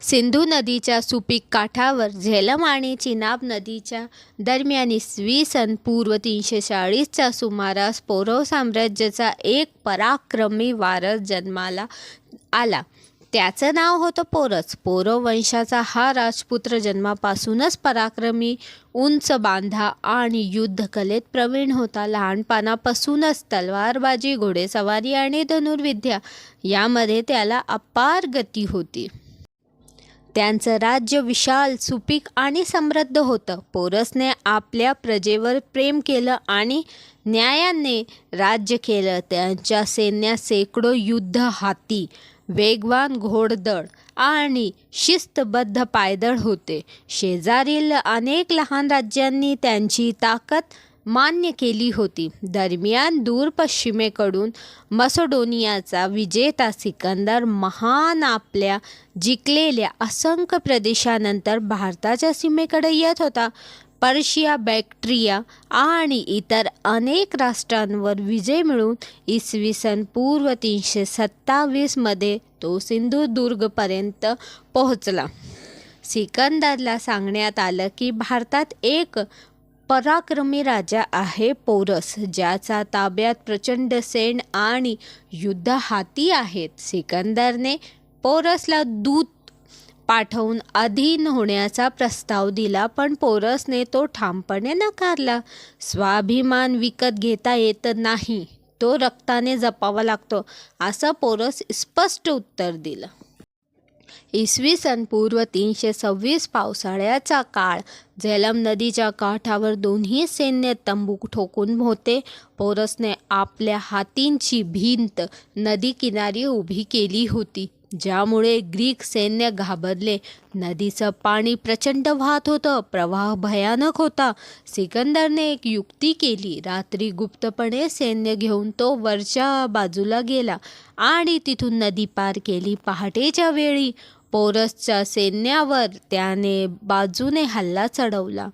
सिंधू नदीच्या सुपीक काठावर झेलम आणि चिनाब नदीच्या दरम्यान इसवी सन पूर्व तीनशे चाळीसच्या सुमारास पौरव साम्राज्याचा एक पराक्रमी वारस जन्माला आला. त्याचं नाव होतं पोरस. पोरव वंशाचा हा राजपुत्र जन्मापासूनच पराक्रमी उंच बांधा आणि युद्धकलेत प्रवीण होता. लहानपणापासूनच तलवारबाजी घोडेसवारी आणि धनुर्विद्या यामध्ये त्याला अपार गती होती. त्यांचं राज्य विशाल सुपीक आणि समृद्ध होतं. पोरसने आपल्या प्रजेवर प्रेम केलं आणि न्यायाने राज्य केलं. त्यांच्या सैन्यात शेकडो युद्ध हाती वेगवान घोडदळ आणि शिस्तबद्ध पायदळ होते. शेजारील अनेक लहान राज्यांनी त्यांची ताकद मान्य केली होती. दरम्यान दूर पश्चिमेकडून मसोडोनियाचा विजेता सिकंदर महान आपल्या जिंकलेल्या असंख्य प्रदेशानंतर भारताच्या सीमेकडे येत होता. पर्शिया बॅक्ट्रिया आणि इतर अनेक राष्ट्रांवर विजय मिळून इसवी सन पूर्व तीनशे सत्तावीसमध्ये तो सिंधुदुर्गपर्यंत पोहोचला. सिकंदरला सांगण्यात आलं की भारतात एक पराक्रमी राजा आहे पोरस ज्याचा ताब्यात प्रचंड सेन आणि युद्ध हाती आहेत. सिकंदरने पोरसला दूत पाठवून अधीन होण्याचा प्रस्ताव दिला पण पोरसने तो ठामपणे नकारला. स्वाभिमान विकत घेता येत नाही. तो रक्ताने जपावा लागतो असं पोरस स्पष्ट उत्तर दिलं. इसवी सन पूर्व तीनशे सव्वीस पावसाळ्याचा काळ. झेलम नदीच्या काठावर दोन्ही सैन्य तंबू ठोकून होते. पोरसने आपल्या हातींची भिंत नदी किनारी उभी केली होती. ज्यामुळे ग्रीक सैन्य घाबरले. नदीचं पाणी प्रचंड वाहत होतं. प्रवाह भयानक होता. सिकंदरने एक युक्ती केली. रात्री गुप्तपणे सैन्य घेऊन तो वरच्या बाजूला गेला आणि तिथून नदी पार केली पहाटेच्या वेळी. पोरसच्या सैन्यावर त्याने बाजूने हल्ला चढवला.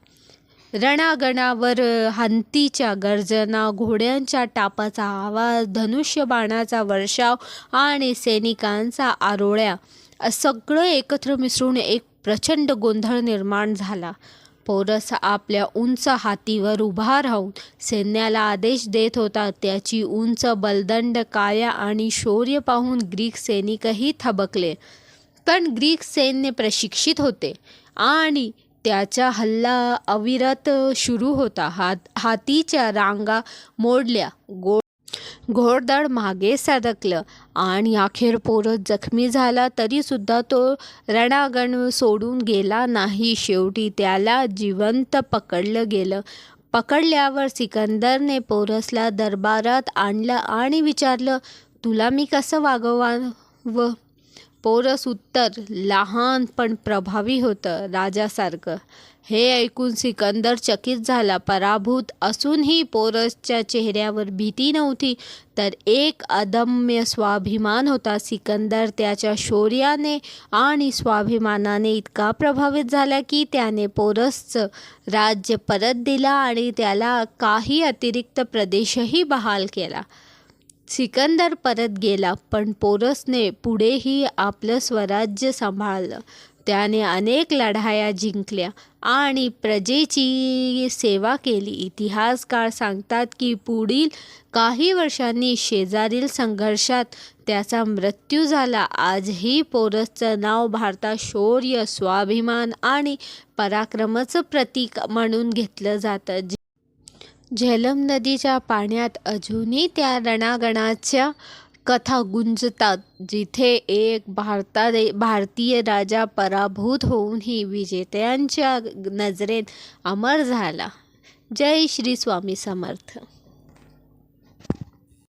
रणागणावर हंतीच्या गर्जना घोड्यांच्या टापाचा आवाज धनुष्यबाणाचा वर्षाव आणि सैनिकांचा आरोळ्या सगळं एकत्र मिसळून एक प्रचंड गोंधळ निर्माण झाला. पोरस आपल्या उंच हातीवर उभा राहून सैन्याला आदेश देत होता त्याची उंच बलदंड काया आणि शौर्य पाहून ग्रीक सैनिकही थबकले. पण ग्रीक सैन्य प्रशिक्षित होते आणि त्याचा हल्ला अविरत सुरू होता. हात हातीच्या रांगा मोडल्या. गो घोडदळ मागे सरकलं आणि अखेर पोरस जखमी झाला तरीसुद्धा तो रणागण सोडून गेला नाही. शेवटी त्याला जिवंत पकडलं गेलं. पकडल्यावर सिकंदरने पोरसला दरबारात आणलं आणि विचारलं तुला मी कसं वागवावं? पोरस उत्तर लहान पण प्रभावी होतं राजासारखं. हे ऐकून सिकंदर चकित झाला. पराभूत असूनही पोरसच्या चेहऱ्यावर भीती नव्हती तर एक अदम्य स्वाभिमान होता. सिकंदर त्याच्या शौर्याने आणि स्वाभिमानाने इतका प्रभावित झाला की त्याने पोरसचं राज्य परत दिला आणि त्याला काही अतिरिक्त प्रदेशही बहाल केला. सिकंदर परत गेला पण पोरसने पुढेही आपलं स्वराज्य सांभाळलं. त्याने अनेक लढाया जिंकल्या आणि प्रजेची सेवा केली. इतिहासकार सांगतात की पुढील काही वर्षांनी शेजारील संघर्षात त्याचा मृत्यू झाला. आजही पोरसचं नाव भारतात शौर्य स्वाभिमान आणि पराक्रमाचं प्रतीक म्हणून घेतलं जातं. झेलम नदीच्या पाण्यात अजूनही त्या रणागणाच्या कथा गुंजतात जिथे एक भारता भारतीय राजा पराभूत होऊनही विजेत्यांच्या नजरेत अमर झाला. जय श्री स्वामी समर्थ.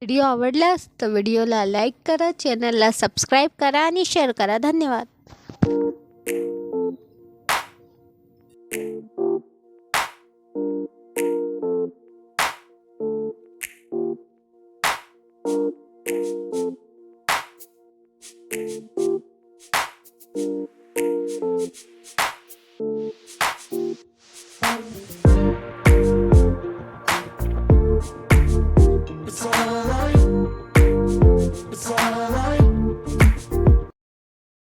व्हिडिओ आवडल्यास तर व्हिडिओला लाईक करा चॅनलला सबस्क्राईब करा आणि शेअर करा. धन्यवाद. you.